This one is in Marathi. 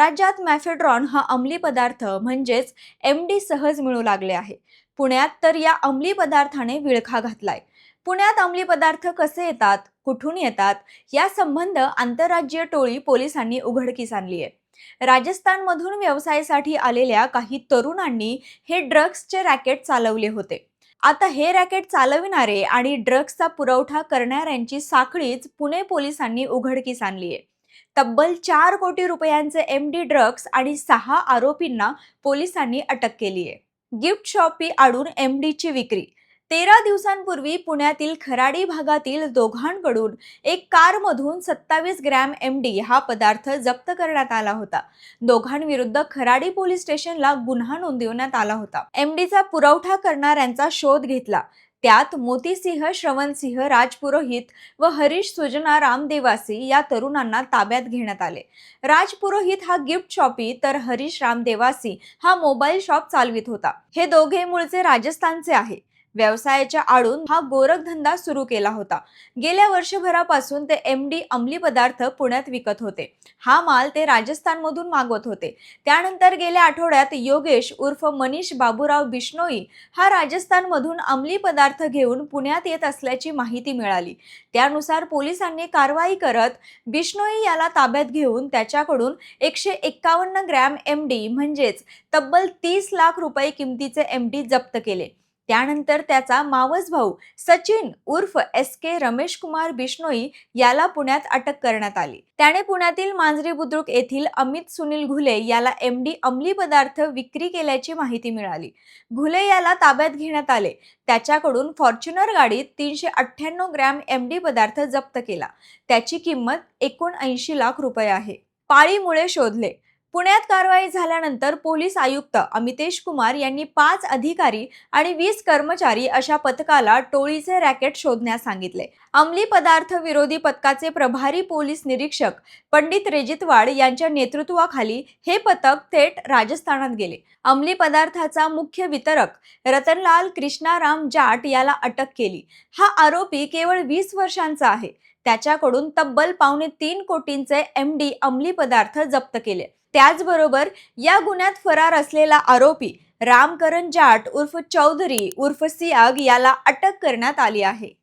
राज्यात मॅफेड्रॉन हा अंमली पदार्थ म्हणजेच एम डी सहज मिळू लागले आहे. पुण्यात तर या अंमली पदार्थाने विळखा घातलाय. पुण्यात अंमली पदार्थ कसे येतात कुठून येतात या संबंध आंतरराज्यीय टोळी पोलिसांनी उघडकीस आणली आहे राजस्थानमधून व्यवसायासाठी आलेल्या काही तरुणांनी हे ड्रग्सचे रॅकेट चालवले होते. आता हे रॅकेट चालविणारे आणि ड्रग्सचा पुरवठा करणाऱ्यांची साखळीच पुणे पोलिसांनी उघडकीस आणली आहे तब्बल चार कोटी रुपयांचे एम डी ड्रग्ज आणि सहा आरोपींना पोलिसांनी अटक केली आहे. गिफ्ट शॉपी आडून एम डीची विक्री. तेरा दिवसांपूर्वी पुण्यातील खराडी भागातील दोघांकडून एक कारमधून सत्तावीस ग्रॅम एम डी हा पदार्थ जप्त करण्यात आला होता. दोघांविरुद्ध खराडी पोलीस स्टेशनला गुन्हा नोंदवण्यात आला होता. एम डीचा पुरवठा करणाऱ्यांचा शोध घेतला. त्यात मोतीसिंह श्रवणसिंह राजपुरोहित व हरीश सुजना रामदेवासी या तरुणांना ताब्यात घेण्यात आले. राजपुरोहित हा गिफ्ट शॉपी तर हरीश रामदेवासी हा मोबाईल शॉप चालवित होता. हे दोघे मूळचे राजस्थानचे आहे. व्यवसायाच्या आडून हा गोरखधंदा सुरू केला होता. गेल्या वर्षभरापासून ते एम डी अंमली पदार्थ पुण्यात विकत होते. हा माल ते राजस्थानमधून मागवत होते. त्यानंतर गेल्या आठवड्यात योगेश उर्फ मनीष बाबूराव बिश्नोई हा राजस्थानमधून अंमली पदार्थ घेऊन पुण्यात येत असल्याची माहिती मिळाली. त्यानुसार पोलिसांनी कारवाई करत बिश्नोई याला ताब्यात घेऊन त्याच्याकडून एकशे एक्कावन्न ग्रॅम एम डी म्हणजेच तब्बल तीस लाख रुपये किमतीचे एम डी जप्त केले. त्यानंतर त्याचा मावस भाऊ सचिन उर्फ एस के रमेश कुमार बिश्नोई याला पुण्यात अटक करण्यात आली. त्याने पुण्यातील मांजरी बुद्रुक येथील अमित सुनील घुले याला एम डी अंमली पदार्थ विक्री केल्याची माहिती मिळाली. घुले याला ताब्यात घेण्यात आले. त्याच्याकडून फॉर्च्युनर गाडीत तीनशे अठ्ठ्याण्णव ग्रॅम एम डी पदार्थ जप्त केला. त्याची किंमत एकोणऐंशी लाख रुपये आहे. पाळीमुळे शोधले. पुण्यात कारवाई झाल्यानंतर पोलीस आयुक्त अमितेश कुमार यांनी पाच अधिकारी आणि वीस कर्मचारी अशा पथकाला टोळीचे रॅकेट शोधण्यास सांगितले. अंमली पदार्थ विरोधी पथकाचे प्रभारी पोलीस निरीक्षक पंडित रेजितवाड यांच्या नेतृत्वाखाली हे पथक थेट राजस्थानात गेले. अंमली पदार्थाचा मुख्य वितरक रतनलाल कृष्णाराम जाट याला अटक केली. हा आरोपी केवळ वीस वर्षांचा आहे. त्याच्याकडून तब्बल पावणे तीन कोटींचे एम डी अंमली पदार्थ जप्त केले. त्याचबरोबर या गुन्ह्यात फरार असलेला आरोपी रामकरण जाट उर्फ चौधरी उर्फ सियाग याला अटक करण्यात आली आहे.